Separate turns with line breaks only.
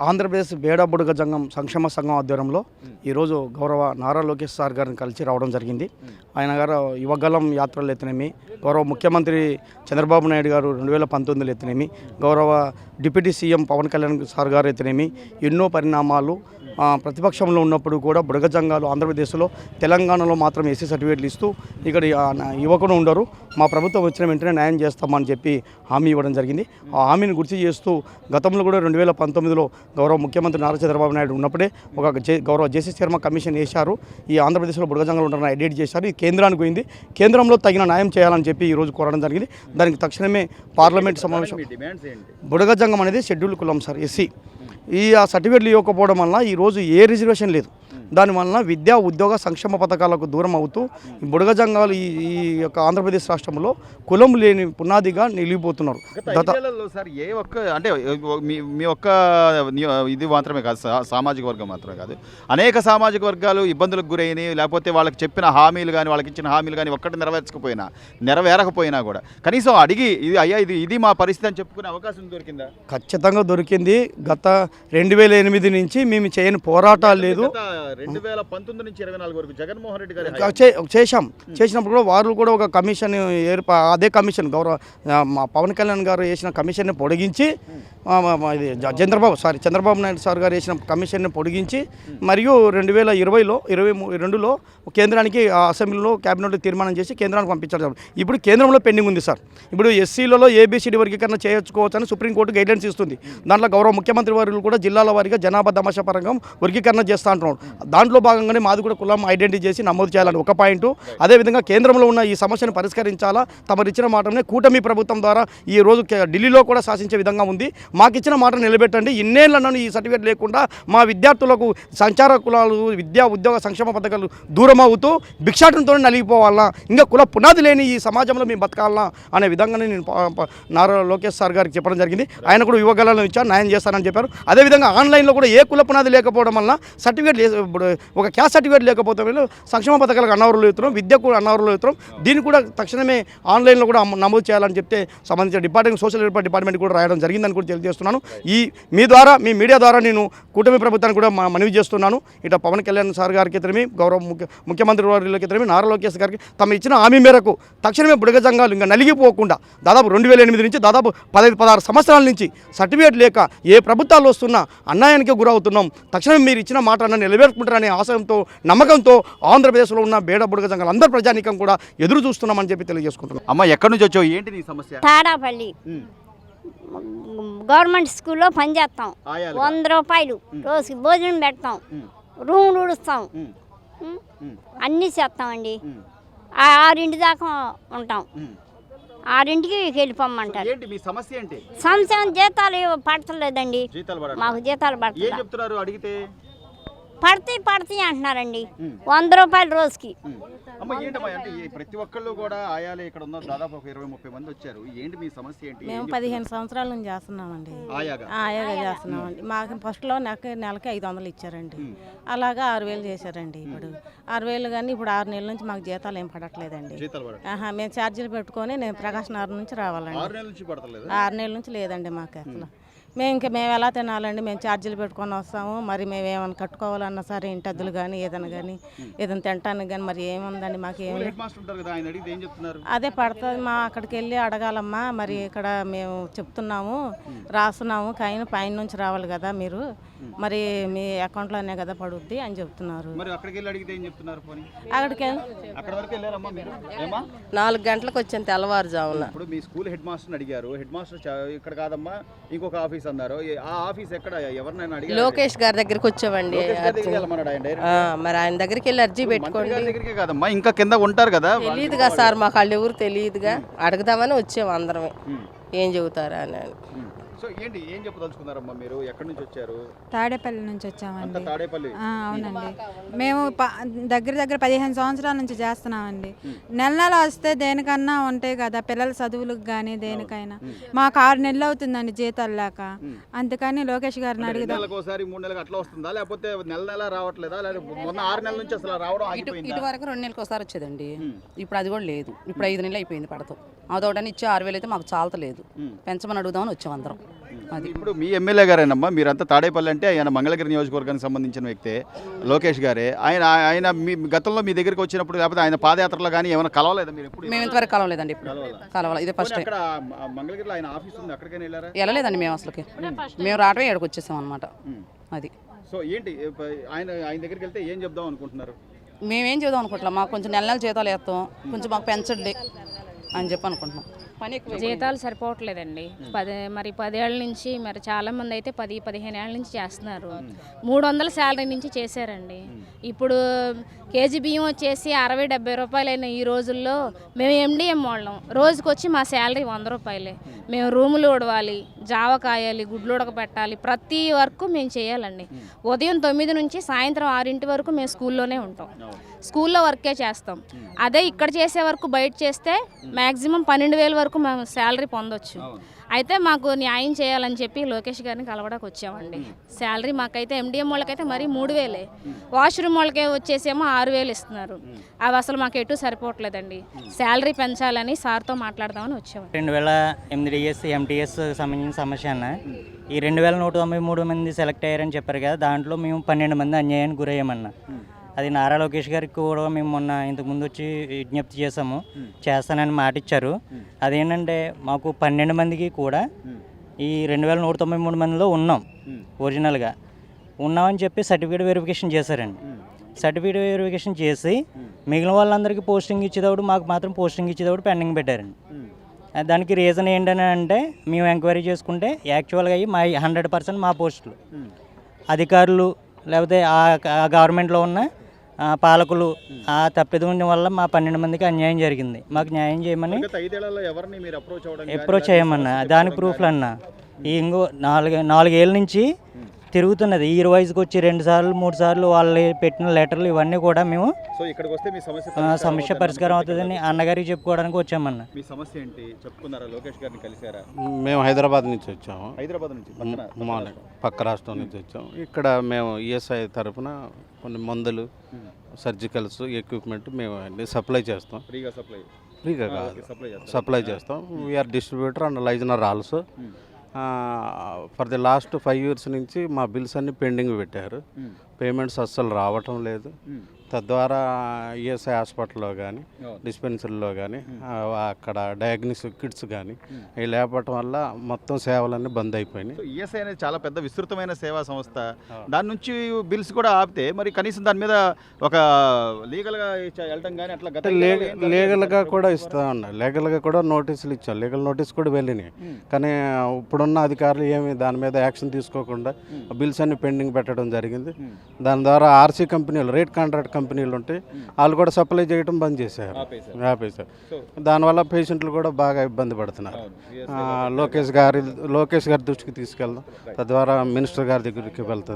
ఆంధ్రప్రదేశ్ బేడబుడుగ జంగం సంక్షేమ సంఘం ఆధ్వర్యంలో ఈరోజు గౌరవ నారా లోకేష్ సార్ గారిని కలిసి రావడం జరిగింది. ఆయన గారు యువగలం యాత్రలు ఎత్తనేమి గౌరవ ముఖ్యమంత్రి చంద్రబాబు నాయుడు గారు రెండు వేల పంతొమ్మిదిలో ఎత్తనేమి గౌరవ deputy CM Pawan Kalyan sir గారు ఎత్తనేమి ఎన్నో పరిణామాలు ప్రతిపక్షంలో ఉన్నప్పుడు కూడా బుడగ జంగాలు ఆంధ్రప్రదేశ్లో తెలంగాణలో మాత్రం ఎస్సీ సర్టిఫికేట్లు ఇస్తూ ఇక్కడ యువకుడు ఉండరు. మా ప్రభుత్వం వచ్చిన వెంటనే న్యాయం చేస్తామని చెప్పి హామీ ఇవ్వడం జరిగింది. ఆ హామీని గుర్తు చేస్తూ గతంలో కూడా రెండు వేల పంతొమ్మిదిలో గౌరవ ముఖ్యమంత్రి నారా చంద్రబాబు నాయుడు ఉన్నప్పుడే ఒక జే గౌరవ జేసీ శర్మ కమిషన్ వేశారు. ఈ ఆంధ్రప్రదేశ్లో బుడగ జంగాలు ఉంటారని ఐడెంటిటీ చేశారు. ఇది కేంద్రానికి పోయింది. కేంద్రంలో తగిన న్యాయం చేయాలని చెప్పి ఈ రోజు కోరడం జరిగింది. దానికి తక్షణమే పార్లమెంట్ సమావేశం
మీ డిమాండ్స్ ఏంటి?
బుడగ జంగం అనేది షెడ్యూల్ కులం సార్ ఎస్సీ. ఈ ఆ సర్టిఫికేట్లు ఇవ్వకపోవడం వల్ల ఈరోజు ఏ రిజర్వేషన్ లేదు. దానివల్ల విద్యా ఉద్యోగ సంక్షేమ పథకాలకు దూరం అవుతూ ఈ బుడగ జంగాలు ఈ ఈ యొక్క ఆంధ్రప్రదేశ్ రాష్ట్రంలో కులం లేని పునాదిగా నిలిగిపోతున్నారు.
గత సార్ ఏ ఒక్క అంటే మీ మీ ఒక్క ఇది మాత్రమే కాదు సామాజిక వర్గం మాత్రమే కాదు. అనేక సామాజిక వర్గాలు ఇబ్బందులకు గురైనవి లేకపోతే వాళ్ళకి చెప్పిన హామీలు కానీ వాళ్ళకి ఇచ్చిన హామీలు కానీ ఒక్కటి నెరవేర్చకపోయినా నెరవేరకపోయినా కూడా. కనీసం అడిగి ఇది అయ్యా ఇది ఇది మా పరిస్థితి అని చెప్పుకునే అవకాశం దొరికిందా?
ఖచ్చితంగా దొరికింది. గత రెండు వేల ఎనిమిది నుంచి మేము చేయని పోరాటాలు లేదు.
రెండు వేల పంతొమ్మిది నుంచి ఇరవై నాలుగు వరకు జగన్మోహన్ రెడ్డి గారు
చేశాం. చేసినప్పుడు కూడా వారు కూడా ఒక కమిషన్ ఏర్పా అదే కమిషన్ గౌరవ మా పవన్ కళ్యాణ్ గారు వేసిన కమిషన్ని పొడిగించి ఇది చంద్రబాబు సారీ చంద్రబాబు నాయుడు సార్ గారు వేసిన కమిషన్ని పొడిగించి మరియు రెండు వేల ఇరవైలో ఇరవై రెండులో కేంద్రానికి అసెంబ్లీలో క్యాబినెట్లో తీర్మానం చేసి కేంద్రానికి పంపించారు. ఇప్పుడు కేంద్రంలో పెండింగ్ ఉంది సార్. ఇప్పుడు ఎస్సీలలో ఏబీసీడీ వర్గీకరణ చేయొచ్చుకోవచ్చని సుప్రీంకోర్టు గైడ్లైన్స్ ఇస్తుంది. దాంట్లో గౌరవ ముఖ్యమంత్రి వారు కూడా జిల్లాల వారిగా జనాభా దమాషా పరంగా వర్గీకరణ చేస్తా అంటున్నాడు దాంట్లో భాగంగానే మాది కూడా కులం ఐడెంటిటీ చేసి నమోదు చేయాలని ఒక పాయింట్. అదేవిధంగా కేంద్రంలో ఉన్న ఈ సమస్యను పరిష్కరించాలా? తమరిచ్చిన మాటనే కూటమి ప్రభుత్వం ద్వారా ఈ రోజు ఢిల్లీలో కూడా శాసించే విధంగా ఉంది. మాకు ఇచ్చిన మాట నిలబెట్టండి. ఇన్నేళ్ళ నన్ను ఈ సర్టిఫికేట్ లేకుండా మా విద్యార్థులకు సంచార కులాలు విద్యా ఉద్యోగ సంక్షేమ పథకాలు దూరం అవుతూ భిక్షాటంతో నలిగిపోవాలా? ఇంకా కుల పునాది లేని ఈ సమాజంలో మేము బతకాలనా అనే విధంగానే నేను నారా లోకేష్ సార్ గారికి చెప్పడం జరిగింది. ఆయన కూడా యువగలను ఇచ్చాను న్యాయం చేస్తానని చెప్పారు. అదేవిధంగా ఆన్లైన్లో కూడా ఏ కుల పునాది లేకపోవడం వల్ల సర్టిఫికేట్ ఇప్పుడు ఒక క్యాస్ట్ సర్టిఫికేట్ లేకపోతే సంక్షేమ పథకాలకు అన్నవరులు అవుతున్నాం విద్యకు కూడా అన్నవరులు అవుతున్నాం. దీన్ని కూడా తక్షణమే ఆన్లైన్లో కూడా నమోదు చేయాలని చెప్తే సంబంధించిన డిపార్ట్మెంట్ సోషల్ వెల్ఫేర్ డిపార్ట్మెంట్ కూడా రాయడం జరిగిందని కూడా తెలియజేస్తున్నాను ఈ మీ ద్వారా మీ మీడియా ద్వారా నేను కూటమి ప్రభుత్వానికి కూడా మ- మనవి చేస్తున్నాను. ఇట పవన్ కళ్యాణ్ సార్ గారికి ఇతరమి గౌరవ ముఖ్య ముఖ్యమంత్రి వారికి ఇతరమి నారా లోకేష్ గారికి తమ ఇచ్చిన హామీ మేరకు తక్షణమే బుడగ జంగాలు ఇంకా నలిగిపోకుండా దాదాపు రెండు వేల ఎనిమిది నుంచి దాదాపు పదహైదు పదహారు సంవత్సరాల నుంచి సర్టిఫికేట్ లేక ఏ ప్రభుత్వాలు వస్తున్నా అన్యాయానికి గురవుతున్నాం. తక్షణమే మీరు ఇచ్చిన మాట అన్న నిలబెట్టుకుంటారనే ఆశయంతో నమ్మకంతో ఆంధ్రప్రదేశ్లో ఉన్న బేడ బుడగ జంగాలు అందరు ప్రజానీకం కూడా ఎదురు చూస్తున్నామని చెప్పి తెలియజేసుకుంటున్నాం.
అమ్మ ఎక్కడి నుంచి వచ్చావు? ఏంటి నీ సమస్య?
తాడాపల్లి. గవర్నమెంట్ స్కూల్లో పనిచేస్తాం. వంద రూపాయలు రోజుకి భోజనం పెడతాం. ఉం?
ఉమ్.
అన్నీ చేస్తామండి. ఆరింటి దాకా ఉంటాం. ఆరింటికి వెళ్ళిపోమ్మంటారు.
సమస్య
జీతాలు పడతలేదండి. మాకు జీతాలు
అడిగితే?
పడతాయి పడతాయి అంటున్నారండి. వంద రూపాయలు రోజుకి.
ఉమ్. అమ్మ ఏంటమ్మా అంటే ఈ ప్రతి ఒక్కళ్ళు కూడా ఆయాలే ఇక్కడ ఉన్న దాదాపు ఒక ఇరవై ముప్పై మంది వచ్చారు. ఏంటి మీ సమస్య ఏంటి?
మేము పదిహేను సంవత్సరాల నుంచి చేస్తున్నామండి.
ఆయాగా?
ఆయాగా చేస్తున్నామండి. మాకు ఫస్ట్లో నెలకి నెలకి ఐదు వందలు ఇచ్చారండి. అలాగా ఆరు వేలు చేశారండి ఇప్పుడు. ఆరు వేలు కానీ ఇప్పుడు ఆరు నెలల నుంచి మాకు జీతాలు ఏం పడట్లేదండి. ఆహా మేము ఛార్జీలు పెట్టుకొని నేను ప్రకాశ్ నగర్ నుంచి రావాలండి.
ఆరు నెలల నుంచి పడతలేదు?
ఆరు నెలల నుంచి లేదండి మాకు అసలు. మేము ఇంకా మేము ఎలా తినాలండి? మేము ఛార్జీలు పెట్టుకొని వస్తాము. మరి మేము ఏమైనా కట్టుకోవాలన్నా సరే ఇంటద్దులు కానీ ఏదైనా కానీ ఏదైనా తినటానికి కానీ మరి ఏముందండి మాకు ఏం
హెడ్ మాస్టర్ ఉంటారు కదా ఆయన అడిగితే ఏం చెప్తున్నారు?
అదే పడుతుంది మా అక్కడికి వెళ్ళి అడగాలమ్మా. మరి ఇక్కడ మేము చెప్తున్నాము రాస్తున్నాము. కానీ పైన నుంచి రావాలి కదా మీరు. మరి మీ అకౌంట్లోనే కదా పడుద్ది అని చెప్తున్నారు.
మరి అక్కడికి వెళ్ళి అడిగితే ఏం చెప్తున్నారు పోనీ?
అక్కడికి వెళ్ళి
అక్కడ వరకు వెళ్ళారమ్మా మీరు? ఏమా
నాలుగు గంటలకు వచ్చాను తెల్లవారుజామున.
ఇప్పుడు మీ స్కూల్ హెడ్ మాస్టర్ని అడిగారు. హెడ్ మాస్టర్ చ- ఇక్కడ కాదమ్మా ఇంకొక ఆఫీస్ అన్నారు? ఏ- ఆ ఆఫీస్ ఎక్కడ? ఎవరినైనా అడిగారు?
లోకేష్ గారి దగ్గరికి వచ్చామండి. మరి ఆయన దగ్గరికి వెళ్ళి అర్జీ పెట్టుకోండి.
కాదమ్మా ఇంకా కింద ఉంటారు కదా
తెలియదుగా సార్ మాకు వాళ్ళు ఎవరు తెలియదుగా అడుగుదామని వచ్చాము అందరమే. ఏం చెబుతారా అని.
సో ఏంటి ఏం చెప్పదలుచుకున్నారమ్మా మీరు? ఎక్కడి నుంచి వచ్చారు?
తాడేపల్లి నుంచి
అంత
వచ్చామండి
తాడేపల్లి?
ఆ, అవునండి. మేము ప- దగ్గర దగ్గర పదిహేను సంవత్సరాల నుంచి చేస్తున్నామండి. నెల నెల వస్తే దేనికన్నా ఉంటాయి కదా పిల్లల చదువులకు కానీ దేనికైనా. మాకు ఆరు నెలలు అవుతుందండి జీతాలు లేక. అందుకని లోకేష్ గారిని
రెండు
అడుగుదాం
నెలలకు ఒకసారి మూడు నెలలకు అట్లా వస్తుందా? లేకపోతే నెల నెల రావట్లేదా? లేదా మొన్న ఆరు నెలల నుంచి అసలు రావడం
ఇటు
ఆగిపోయిందా?
ఇటు వరకు రెండు నెలలకు ఒకసారి వచ్చేదండి. ఇప్పుడు అది కూడా లేదు. ఇప్పుడు ఐదు నెలలు అయిపోయింది పడతాం. అదొకటని ఇచ్చే ఆరు వేలు అయితే మాకు చాలతలేదు. పెంచమని అడుగుదామని వచ్చాం అందరం. అది.
ఇప్పుడు మీ ఎమ్మెల్యే గారేనమ్మా మీరంతా తాడేపల్లి అంటే ఆయన మంగళగిరి నియోజకవర్గానికి సంబంధించిన వ్యక్తే లోకేష్ గారే. ఆయన ఆయన మీ గతంలో మీ దగ్గరికి వచ్చినప్పుడు లేకపోతే ఆయన పాదయాత్రలో కానీ ఏమైనా కలవలేదా మీరు ఎప్పుడు?
మేము ఇంతవరకు కలవలేదండి ఇప్పుడు. కలవాలి? ఇదే ఫస్ట్
అక్కడ మంగళగిరిలో ఆయన ఆఫీస్ ఉంది అక్కడికైనా వెళ్ళారా?
వెళ్ళలేదండి మేము అసలుకి. మేము రావడమే ఇక్కడికి వచ్చేసాం అనమాట అది.
సో ఏంటి ఆయన ఆయన దగ్గరికి వెళ్తే ఏం చెప్దాం అనుకుంటున్నారు?
మేమేం చేద్దాం అనుకుంటున్నాం? మాకు కొంచెం నెల నెల జీతాలు వేస్తాం. కొంచెం మాకు పెంచండి అని చెప్పి అనుకుంటున్నాం. పని ఎక్కువ
జీతాలు సరిపోవట్లేదండి. పది మరి పదేళ్ళ నుంచి మరి చాలా మంది అయితే పది పదిహేను ఏళ్ళ నుంచి చేస్తున్నారు. మూడు వందల శాలరీ నుంచి చేశారండి. ఇప్పుడు కేజీ బియ్యం వచ్చేసి అరవై డెబ్బై రూపాయలైన ఈ రోజుల్లో మేము ఎండిఎం వాళ్ళం. రోజుకి వచ్చి మా శాలరీ వంద రూపాయలే. మేము. రూములు ఉడవాలి జావ కాయాలి గుడ్లు ఉడకబెట్టాలి ప్రతి వర్క్ మేము చేయాలండి. ఉదయం తొమ్మిది నుంచి సాయంత్రం ఆరింటి వరకు మేము స్కూల్లోనే ఉంటాం. స్కూల్లో వర్కే చేస్తాం. అదే ఇక్కడ చేసే వరకు బయట చేస్తే మ్యాక్సిమం పన్నెండు వేల వరకు మేము శాలరీ పొందొచ్చు. అయితే మాకు న్యాయం చేయాలని చెప్పి లోకేష్ గారిని కలవడానికి వచ్చామండి. శాలరీ మాకైతే ఎండిఎం వాళ్ళకైతే మరీ మూడు వేలే. వాష్రూమ్ వాళ్ళకే వచ్చేసేమో ఆరు వేలు ఇస్తున్నారు. అవి అసలు మాకు ఎటు సరిపోవట్లేదండి. శాలరీ పెంచాలని సార్తో మాట్లాడదామని వచ్చామండి.
రెండు వేల ఎనిమిది డిఎస్ ఎంటీఎస్ సంబంధించిన సమస్య అన్న. ఈ రెండు వేల నూట తొంభై మూడు మంది సెలెక్ట్ అయ్యారని చెప్పారు కదా దాంట్లో మేము పన్నెండు మంది అన్యాయానికి గురయ్యామన్న. అది నారా లోకేష్ గారికి కూడా మేము మొన్న ఇంతకు ముందు వచ్చి విజ్ఞప్తి చేసాము చేస్తానని మాట ఇచ్చారు. అదేంటంటే మాకు పన్నెండు మందికి కూడా ఈ రెండు వేల నూట తొంభై మూడు మందిలో ఉన్నాం ఒరిజినల్గా. ఉన్నామని చెప్పి సర్టిఫికేట్ వెరిఫికేషన్ చేశారండి. సర్టిఫికేట్ వెరిఫికేషన్ చేసి మిగిలిన వాళ్ళందరికీ పోస్టింగ్ ఇచ్చేటప్పుడు మాకు మాత్రం పోస్టింగ్ ఇచ్చేటప్పుడు పెండింగ్ పెట్టారండి. దానికి రీజన్ ఏంటని అంటే మేము ఎంక్వైరీ చేసుకుంటే యాక్చువల్గా అయ్యి మా హండ్రెడ్ పర్సెంట్ మా పోస్టులు. అధికారులు లేకపోతే ఆ గవర్నమెంట్లో ఉన్న పాలకులు ఆ తప్పిదం వల్ల మా పన్నెండు మందికి అన్యాయం జరిగింది. మాకు న్యాయం చేయమని
అప్రోచ్
చేయమన్నా. దానికి ప్రూఫ్లు అన్న ఈ ఇంకో నాలుగు నాలుగేళ్ళ నుంచి తిరుగుతున్నది. ఈ వయసుకి వచ్చి రెండు సార్లు మూడు సార్లు వాళ్ళు పెట్టిన లెటర్లు ఇవన్నీ కూడా మేము
సో ఇక్కడికి వస్తే మీ సమస్య
ఆ,
పరిష్కారం
సమస్య
అవుతుందని
పరిష్కారం అవుతుందని అన్నగారికి చెప్పుకోవడానికి వచ్చామన్నా.
మీ సమస్య ఏంటి? చెప్పుకున్నారా? లోకేష్ గారిని కలిసారా
మేము హైదరాబాద్ నుంచి వచ్చాము.
హైదరాబాద్ నుంచి
పక్క రాష్ట్రం నుంచి. వచ్చాము. ఇక్కడ మేము ఈఎస్ఐ తరఫున కొన్ని మందులు సర్జికల్స్ ఎక్విప్మెంట్ మేము అన్ని సప్లై చేస్తాం.
ఫ్రీగా సప్లై.
ఫ్రీగా కాదు.
సప్లై
చేస్తాం. We are distributor and liaisoner also. For the last five years నుంచి మా బిల్స్ అన్ని పెండింగ్ పెట్టారు. పేమెంట్స్ అస్సలు రావటం లేదు. తద్వారా ఈఎస్ఐ హాస్పిటల్లో కానీ డిస్పెన్సరీలో కానీ అక్కడ డయాగ్నోస్టిక్ కిట్స్ కానీ ఇవి లేపటం వల్ల మొత్తం సేవలన్నీ బంద్ అయిపోయినాయి.
ఈఎస్ఐ అనేది చాలా పెద్ద విస్తృతమైన సేవా సంస్థ. దాని నుంచి బిల్స్ కూడా ఆపితే మరి కనీసం దాని మీద ఒక లీగల్గా వెళ్ళటం కానీ అట్లా
లీగల్గా? కూడా ఇస్తా ఉన్నారు. లీగల్గా కూడా నోటీసులు ఇచ్చాం లీగల్ నోటీస్ కూడా వెళ్ళినాయి. కానీ ఇప్పుడున్న అధికారులు ఏమి దాని మీద యాక్షన్ తీసుకోకుండా బిల్స్ అన్ని పెండింగ్ పెట్టడం జరిగింది. దాని ద్వారా ఆర్సీ కంపెనీలు రేట్ కాంట్రాక్ట్ కంపెనీలు ఉంటాయి వాళ్ళు కూడా సప్లై చేయడం బంద్ చేశారు.
ఆపేశారు.
దానివల్ల పేషెంట్లు కూడా బాగా ఇబ్బంది పడుతున్నారు. లోకేష్ గారి లోకేష్ గారి దృష్టికి తీసుకెళ్దాం. తద్వారా మినిస్టర్ గారి దగ్గరికి వెళ్తుంది